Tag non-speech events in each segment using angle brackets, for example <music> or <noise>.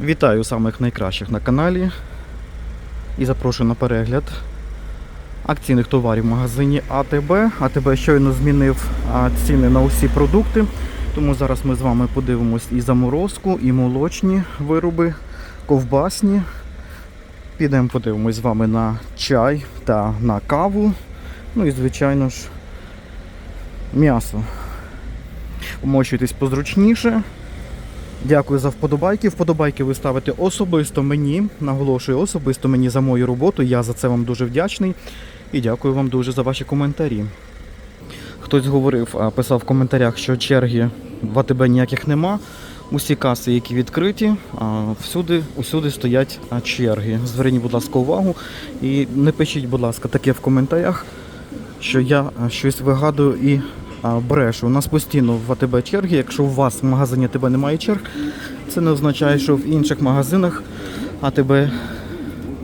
Вітаю самих найкращих на каналі і запрошую на перегляд акційних товарів в магазині АТБ. АТБ щойно змінив ціни на усі продукти, тому зараз ми з вами подивимось і заморозку, і молочні вироби, ковбасні. Підемо подивимось з вами на чай та на каву. Ну і, звичайно ж, м'ясо. Умочуйтесь позручніше. Дякую за вподобайки. Вподобайки ви ставите особисто мені. Наголошую особисто мені за мою роботу. Я за це вам дуже вдячний. І дякую вам дуже за ваші коментарі. Хтось говорив, писав в коментарях, що черги в АТБ ніяких нема. Усі каси, які відкриті, всюди, усюди стоять черги. Зверніть, будь ласка, увагу. І не пишіть, будь ласка, таке в коментарях, що я щось вигадую і а, брешу. У нас постійно в АТБ черги. Якщо у вас в магазині АТБ немає черг, це не означає, що в інших магазинах АТБ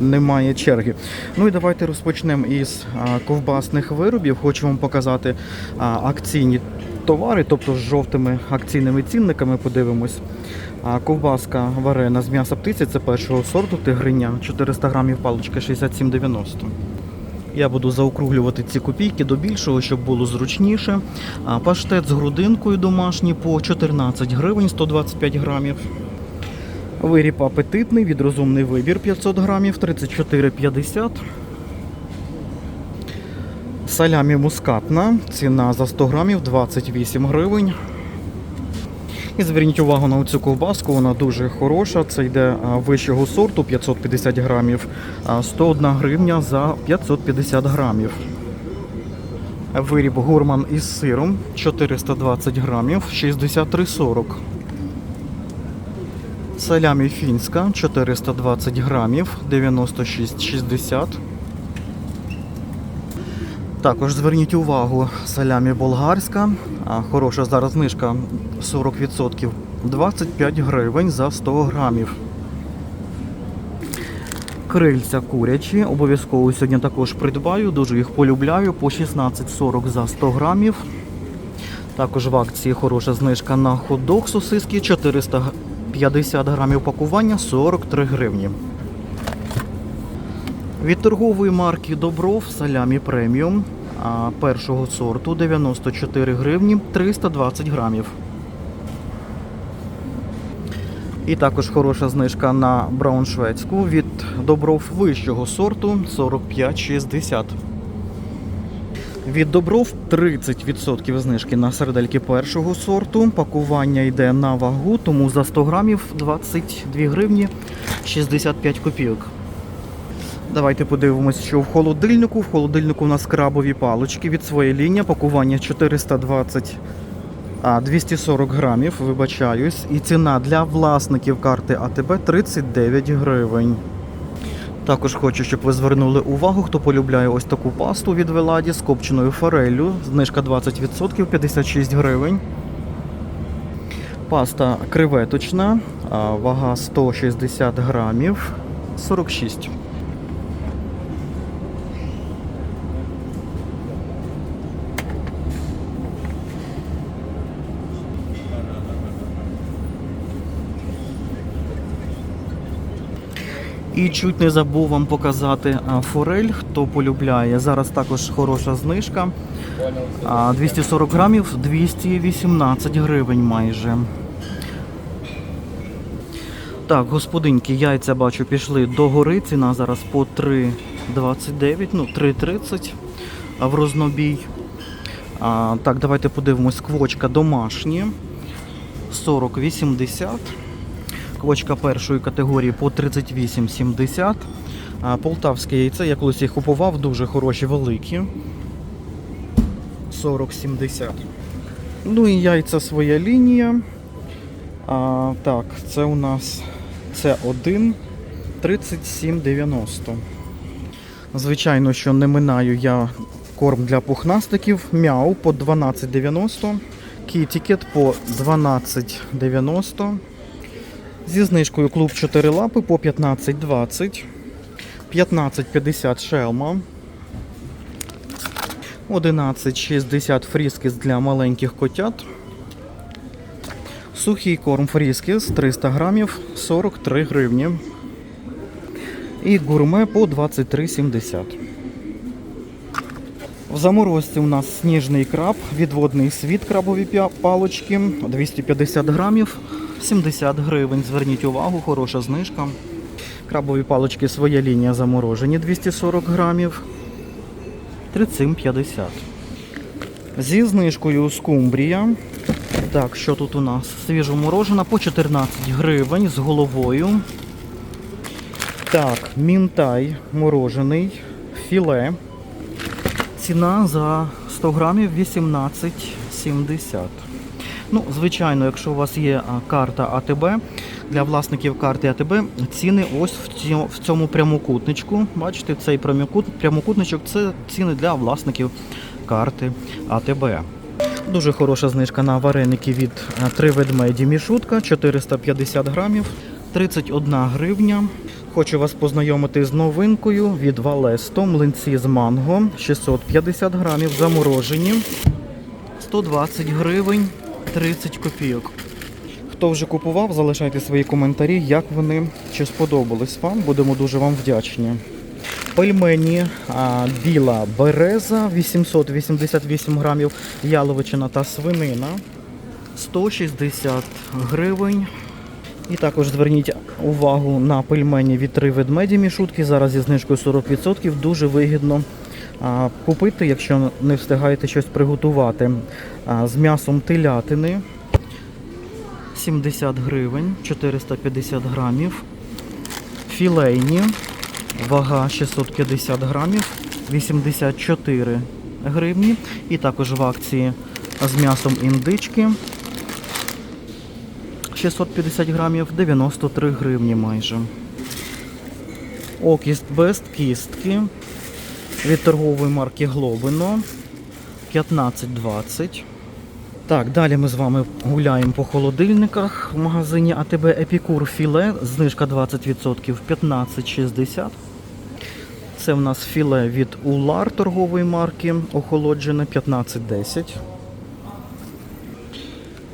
немає черги. Ну і давайте розпочнемо із ковбасних виробів. Хочу вам показати акційні товари, тобто з жовтими акційними цінниками подивимось. Ковбаска варена з м'яса птиці, це першого сорту, тигриня, 400 грамів паличка 67,90. Я буду заокруглювати ці копійки до більшого, щоб було зручніше. Паштет з грудинкою домашній по 14 гривень 125 грамів. Виріб апетитний, від розумний вибір 500 грамів 34,50. Салямі мускатна, ціна за 100 грамів 28 гривень. І зверніть увагу на цю ковбаску, вона дуже хороша. Це йде вищого сорту 550 грамів, 101 гривня за 550 грамів. Виріб гурман із сиром 420 грамів 63,40. Салямі фінська 420 грамів 96,60. Також зверніть увагу, салямі болгарська. Хороша зараз знижка 40%. 25 гривень за 100 грамів. Крильця курячі. Обов'язково сьогодні також придбаю. Дуже їх полюбляю. По 16,40 за 100 грамів. Також в акції хороша знижка на хот-дог сосиски 450 грамів пакування 43 гривні. Від торгової марки Добров салямі преміум першого сорту 94 гривні 320 грамів. І також хороша знижка на брауншведську від Добров вищого сорту 45,60. Від Добров 30% знижки на сердельки першого сорту. Пакування йде на вагу, тому за 100 грамів 22 гривні 65 копійок. Давайте подивимось, що в холодильнику. В холодильнику у нас крабові палочки від своєї лінії. Пакування 420 а, 240 грамів, вибачаюсь. І ціна для власників карти АТБ 39 гривень. Також хочу, щоб ви звернули увагу, хто полюбляє ось таку пасту від Веладі з копченою фореллю. Знижка 20%, 56 гривень. Паста креветочна, вага 160 грамів, 46. І чуть не забув вам показати форель, хто полюбляє. Зараз також хороша знижка. 240 грамів 218 гривень майже. Так, господинки, яйця бачу, пішли до гори. Ціна зараз по 3,29, ну 3,30 в рознобій. А, так, давайте подивимось. Квочка домашні. 40,80. Квочка першої категорії по 38,70. А полтавське яйце, я колись їх купував, дуже хороші, великі. 40,70. Ну і яйця своя лінія. А, так, це у нас це 1 37,90. Звичайно, що не минаю я корм для пухнастиків. Мяу по 12,90. Кітікет по 12,90. Зі знижкою клуб 4 лапи по 15,20. 15,50 шелма. 11,60 фріскіс для маленьких котят. Сухий корм фріскіс 300 грамів 43 гривні. І гурме по 23,70. В заморозці у нас сніжний краб, відводний світ крабові палочки 250 грамів 70 гривень. Зверніть увагу, хороша знижка. Крабові палочки своя лінія заморожені 240 грамів 37,50. Зі знижкою скумбрія. Так, що тут у нас? Свіжоморожена по 14 гривень з головою. Так, мінтай морожений, філе. Ціна за 100 грамів 18,70. Ну, звичайно, якщо у вас є карта АТБ, для власників карти АТБ ціни ось в цьому, прямокутничку. Бачите, цей прямокутничок це ціни для власників карти АТБ. Дуже хороша знижка на вареники від е, три ведмеді мішутка 450 грамів, 31 гривня. Хочу вас познайомити з новинкою від Валесто млинці з манго 650 грамів, заморожені 120 гривень 30 копійок. Хто вже купував, залишайте свої коментарі, як вони чи сподобались вам. Будемо дуже вам вдячні. Пельмені а, біла береза 888 грамів, яловичина та свинина 160 гривень. І також зверніть увагу на пельмені від три ведмеді мішутки. Зараз зі знижкою 40% дуже вигідно купити, якщо не встигаєте щось приготувати. З м'ясом телятини 70 гривень, 450 грамів. Філейні, вага 650 грамів, 84 гривні. І також в акції з м'ясом індички 650 грамів, 93 гривні майже. Окіст без кістки від торгової марки Глобино 15,20. Так, далі ми з вами гуляємо по холодильниках в магазині АТБ Епікур Філе. Знижка 20% 15,60. Це в нас філе від Улар торгової марки охолоджене 15,10.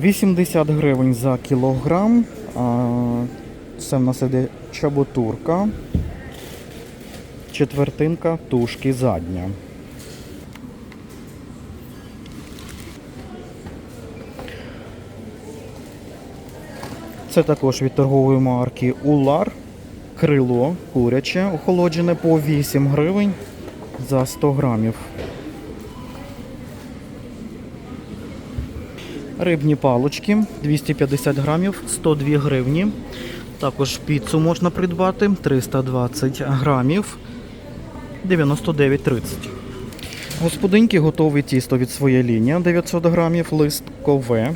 80 гривень за кілограм. Це в нас іде чаботурка. Четвертинка тушки задня. Це також від торгової марки Улар. Крило куряче охолоджене по 8 гривень за 100 грамів. Рибні палочки 250 грамів, 102 гривні. Також піцу можна придбати 320 грамів, 99,30. Господинки готові тісто від своєї лінії 900 грамів, листкове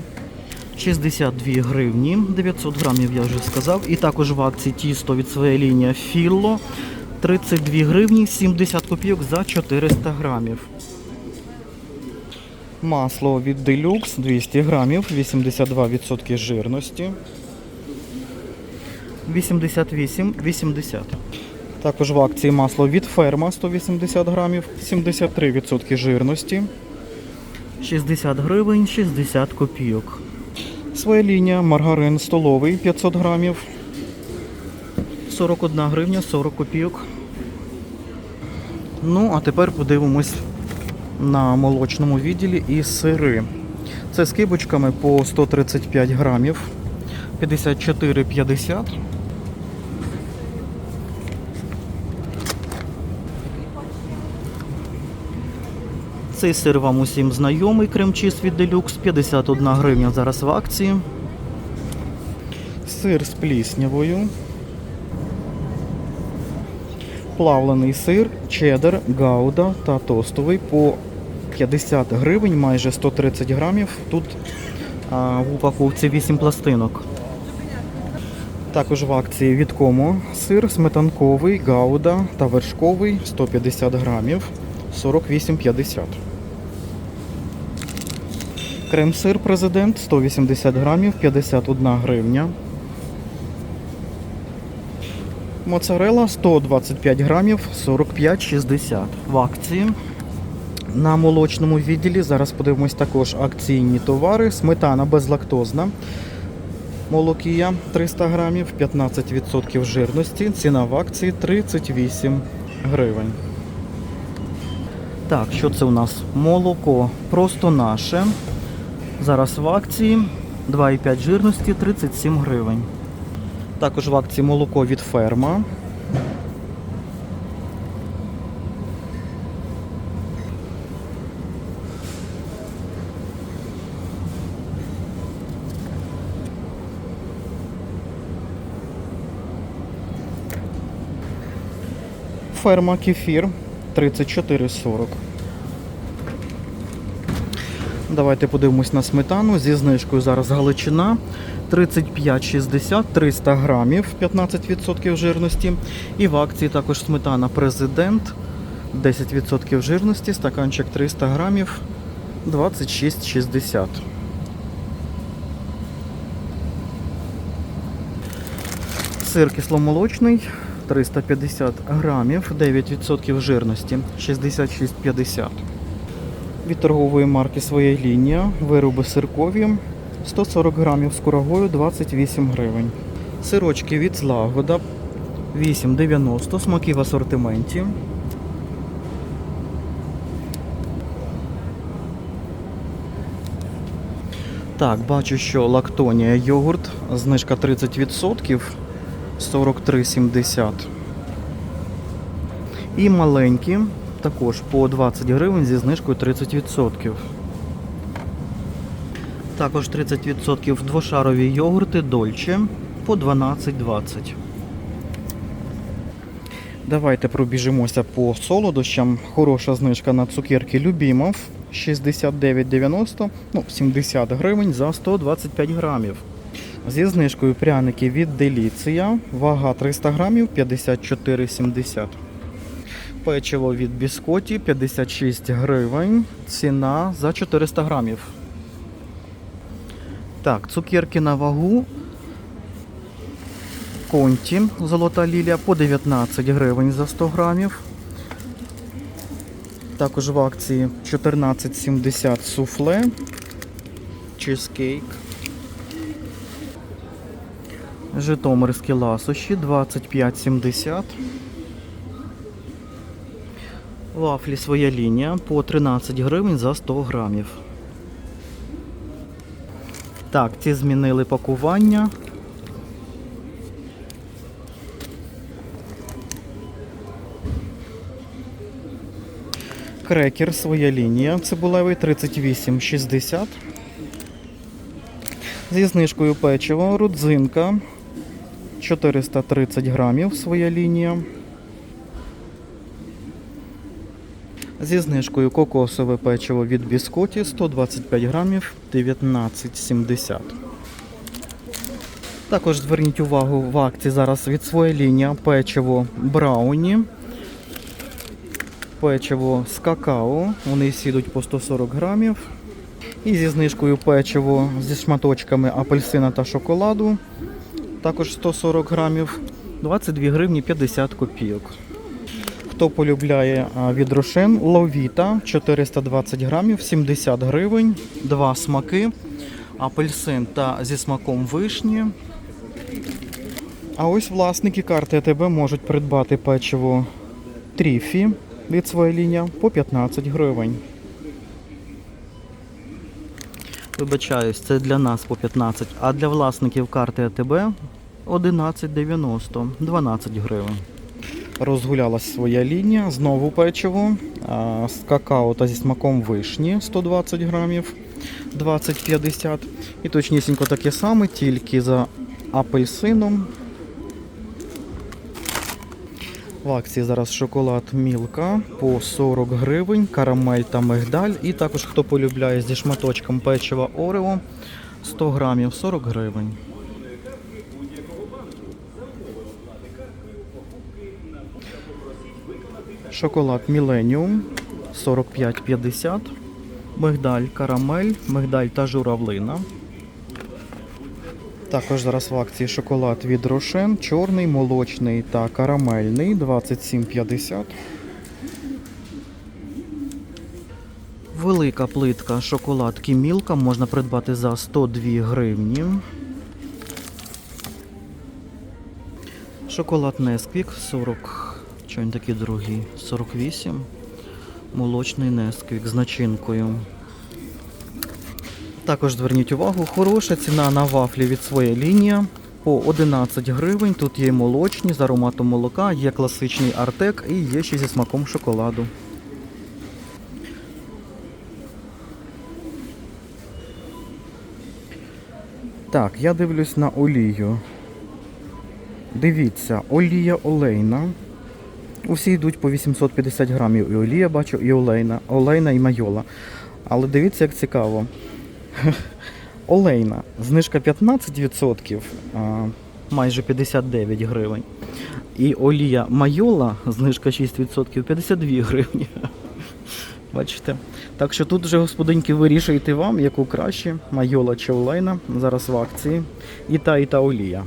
62 гривні, 900 грамів я вже сказав. І також в акції тісто від своєї лінії Філло 32 гривні, 70 копійок за 400 грамів. Масло від Deluxe 200 грамів, 82% жирності. 88,80. Також в акції масло від ферма 180 грамів, 73% жирності. 60 гривень, 60 копійок. Своя лінія маргарин столовий 500 грамів. 41 гривня, 40 копійок. Ну, а тепер подивимось на молочному відділі і сири. Це з кибочками по 135 грамів, 54,50. Цей сир вам усім знайомий, крем-чіз від Deluxe, 51 гривня зараз в акції. Сир з пліснявою. Плавлений сир, чеддер, гауда та тостовий по 50 гривень, майже 130 грамів. Тут а, в упаковці 8 пластинок. Також в акції від Комо сир сметанковий, гауда та вершковий 150 грамів 48,50. Крем-сир президент 180 грамів 51 гривня. Моцарела 125 грамів 45,60 в акції. На молочному відділі зараз подивимось також акційні товари. Сметана безлактозна Молокія 300 грамів, 15% жирності. Ціна в акції 38 гривень. Так, що це у нас? Молоко просто наше. Зараз в акції 2,5 жирності 37 гривень. Також в акції молоко від ферма. Ферма кефір 34,40. Давайте подивимось на сметану зі знижкою зараз Галичина 35,60 300 грамів, 15% жирності. І в акції також сметана Президент 10% жирності, стаканчик 300 грамів 26,60. Сир кисломолочний 350 грамів, 9% жирності, 66,50. Від торгової марки своя лінія, вироби сиркові. 140 грамів з курагою 28 гривень. Сирочки від злагода 8,90, смаки в асортименті. Так, бачу, що лактонія йогурт, знижка 30%, 43,70. І маленькі, також по 20 гривень зі знижкою 30%. Також 30% двошарові йогурти Дольче по 12,20. Давайте пробіжимося по солодощам. Хороша знижка на цукерки Любімов 69,90, ну 70 гривень за 125 грамів. Зі знижкою пряники від Деліція. Вага 300 грамів 54,70. Печиво від Біскоті 56 гривень. Ціна за 400 грамів. Так, цукерки на вагу. Конті Золота лілія по 19 гривень за 100 грамів. Також в акції 14,70 суфле. Чизкейк. Житомирські ласощі 25,70. Вафлі своя лінія по 13 гривень за 100 грамів. Так, ці змінили пакування. Крекер своя лінія. Цибулевий 38,60. Зі знижкою печиво, родзинка 430 грамів своя лінія. Зі знижкою кокосове печиво від біскоті 125 грамів 19,70. Також зверніть увагу в акції зараз від своя лінія печиво Брауні. Печиво з какао. Вони всі йдуть по 140 грамів. І зі знижкою печиво зі шматочками апельсина та шоколаду. Також 140 грамів, 22 гривні 50 копійок. Хто полюбляє від Рошен, ловіта 420 грамів, 70 гривень, два смаки, апельсин та зі смаком вишні. А ось власники карти АТБ можуть придбати печиво Тріфі від своєї лінії по 15 гривень. Вибачаюсь, це для нас по 15, а для власників карти АТБ 11,90, 12 гривень. Розгулялась своя лінія, знову печиво з какао та зі смаком вишні 120 грамів 20,50. І точнісінько таке саме, тільки за апельсином. В акції зараз шоколад Мілка по 40 гривень, карамель та мигдаль. І також хто полюбляє зі шматочком печива Орео 100 грамів 40 гривень. Шоколад Міленіум 45,50. Мигдаль карамель, мигдаль та журавлина. Також зараз в акції шоколад від Рошен, чорний, молочний та карамельний 27,50. Велика плитка шоколадки Мілка можна придбати за 102 гривні. Шоколад Несквік 40. Чого він такий дорогий? 48. Молочний Несквік з начинкою. Також зверніть увагу, хороша ціна на вафлі від своєї лінії по 11 гривень. Тут є молочні з ароматом молока, є класичний артек і є ще зі смаком шоколаду. Так, я дивлюсь на олію. Дивіться, олія олейна. Усі йдуть по 850 грамів. І олія бачу, і олейна, олейна і майола. Але дивіться, як цікаво. <laughs> Олейна. Знижка 15%, майже 59 гривень. І олія майола, знижка 6%, 52 гривні. <laughs> Бачите? Так що тут вже господинки вирішуєте вам, яку краще, майола чи олейна. Зараз в акції. І та, і та олія.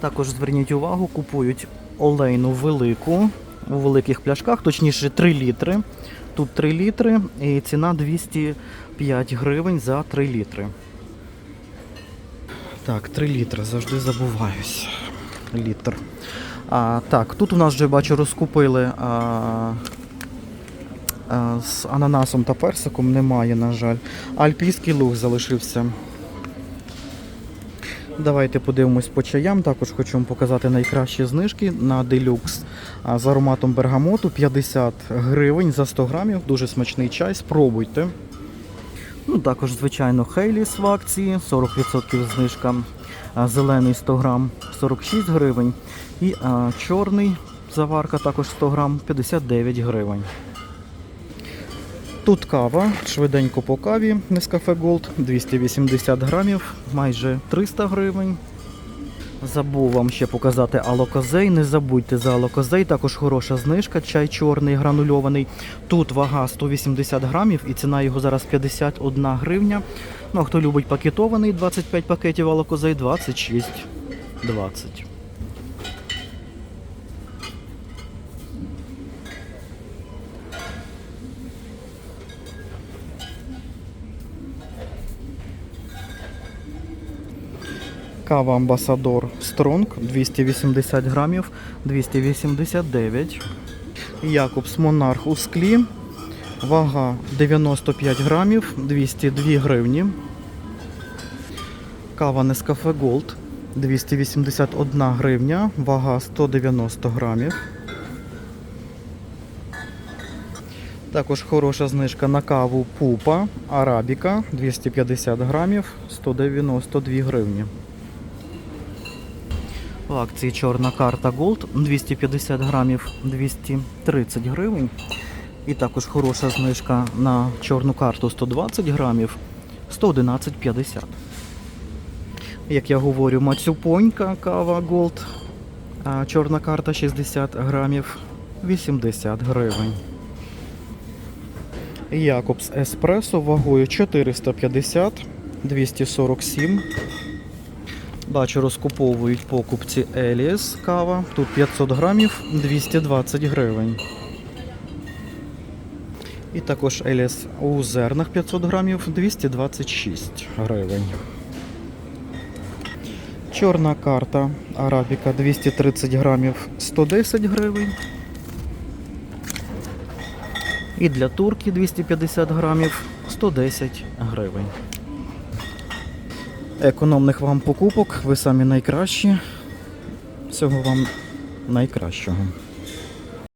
Також зверніть увагу, купують олейну велику у великих пляшках, точніше 3 літри. Тут 3 літри і ціна 205 гривень за 3 літри. Так, 3 літри, завжди забуваюсь. Літр. А, так, тут у нас вже бачу розкупили а, а, з ананасом та персиком немає, на жаль. Альпійський луг залишився. Давайте подивимось по чаям. Також хочу вам показати найкращі знижки на делюкс з ароматом бергамоту 50 гривень за 100 грамів. Дуже смачний чай. Спробуйте. Ну, також, звичайно, Хейліс в акції, 40% знижка. Зелений 100 грам 46 гривень. І а, чорний заварка також 100 грам 59 гривень. Тут кава, швиденько по каві Nescafe Gold, 280 грамів, майже 300 гривень. Забув вам ще показати алокозей. Не забудьте за алокозей, також хороша знижка, чай чорний гранульований. Тут вага 180 грамів і ціна його зараз 51 гривня. Ну а хто любить пакетований 25 пакетів алокозей 26,20. Кава Амбасадор Стронг 280 грамів 289. Якобс Монарх у склі. Вага 95 грамів 202 гривні. Кава Nescafe Gold 281 гривня, вага 190 грамів. Також хороша знижка на каву Пупа Арабіка 250 грамів 192 гривні. В акції чорна карта Gold 250 грамів 230 гривень. І також хороша знижка на чорну карту 120 грамів 111,50. Як я говорю, мацюпонька кава Gold. Чорна карта 60 грамів 80 гривень. Якобс Еспресо вагою 450 247 Бачу, розкуповують покупці Еліс кава. Тут 500 грамів 220 гривень. І також Еліс у зернах 500 грамів 226 гривень. Чорна карта Арабіка 230 грамів 110 гривень. І для турки 250 грамів 110 гривень. Економних вам покупок, ви самі найкращі. Всього вам найкращого.